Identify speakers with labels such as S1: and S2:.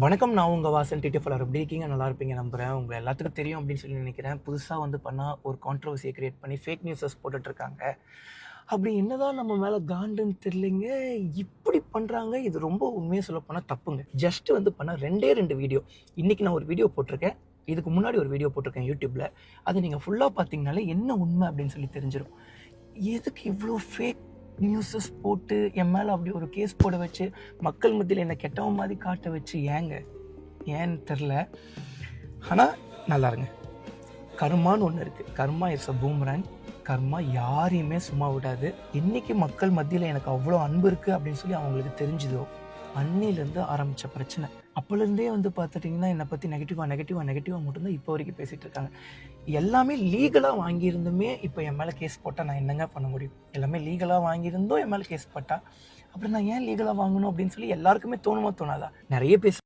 S1: வணக்கம் நான் உங்கள் வாசன் டிடிஎஃப்எல் எப்படி இருக்கீங்க? நல்லா இருப்பீங்க நம்புகிறேன் உங்கள் எல்லாத்துக்கும் தெரியும் அப்படின்னு சொல்லி நினைக்கிறேன். புதுசாக வந்து பண்ணால் ஒரு கான்ட்ரவர்சியை க்ரியேட் பண்ணி ஃபேக் நியூஸஸ் போட்டுட்ருக்காங்க அப்படி என்னதான் நம்ம மேலே காண்டுன்னு தெரியலைங்க. இப்படி பண்ணுறாங்க இது ரொம்ப உண்மையாக சொல்ல போனால் தப்புங்க. ஜஸ்ட் வந்து பண்ண ரெண்டே ரெண்டு வீடியோ இன்றைக்கி நான் ஒரு வீடியோ போட்டிருக்கேன். இதுக்கு முன்னாடி ஒரு வீடியோ போட்டிருக்கேன் யூடியூப்பில் அது நீங்கள் ஃபுல்லாக பார்த்தீங்கனாலே என்ன உண்மை அப்படின்னு சொல்லி தெரிஞ்சிடும் எதுக்கு இவ்வளோ ஃபேக் நியூஸஸ் போட்டு என் மேலே அப்படி ஒரு கேஸ் போட வச்சு மக்கள் மத்தியில் என்னை கெட்டவன் மாதிரி காட்ட வச்சு ஏங்க? ஏன்னு தெரில. ஆனால் நல்லா இருங்க. கர்மான்னு ஒன்று இருக்குது கர்மா இஸ் அ பூம்ராங் கர்மா யாரையுமே சும்மா விடாது. இன்னைக்கு மக்கள் மத்தியில் எனக்கு அவ்வளோ அன்பு இருக்குது அப்படின்னு சொல்லி அவங்களுக்கு தெரிஞ்சுதோ? அன்னிலேருந்து ஆரம்பித்த பிரச்சனை. அப்போலேருந்தே வந்து பார்த்துட்டிங்கன்னா என்னை பற்றி நெகட்டிவாக நெகட்டிவாக நெகட்டிவாக மட்டும்தான் இப்போ வரைக்கும் பேசிகிட்டு இருக்காங்க. எல்லாமே லீகலாக வாங்கியிருந்துமே இப்போ என் மேலே கேஸ் போட்டால் நான் என்னங்க பண்ண முடியும்? எல்லாமே லீகலாக வாங்கியிருந்தோம் என் மேலே கேஸ் போட்டால் அப்புறம் நான் ஏன் லீகலாக வாங்கணும் அப்படின்னு சொல்லி எல்லாருக்குமே தோணுமா தோணாதா? நிறைய பேச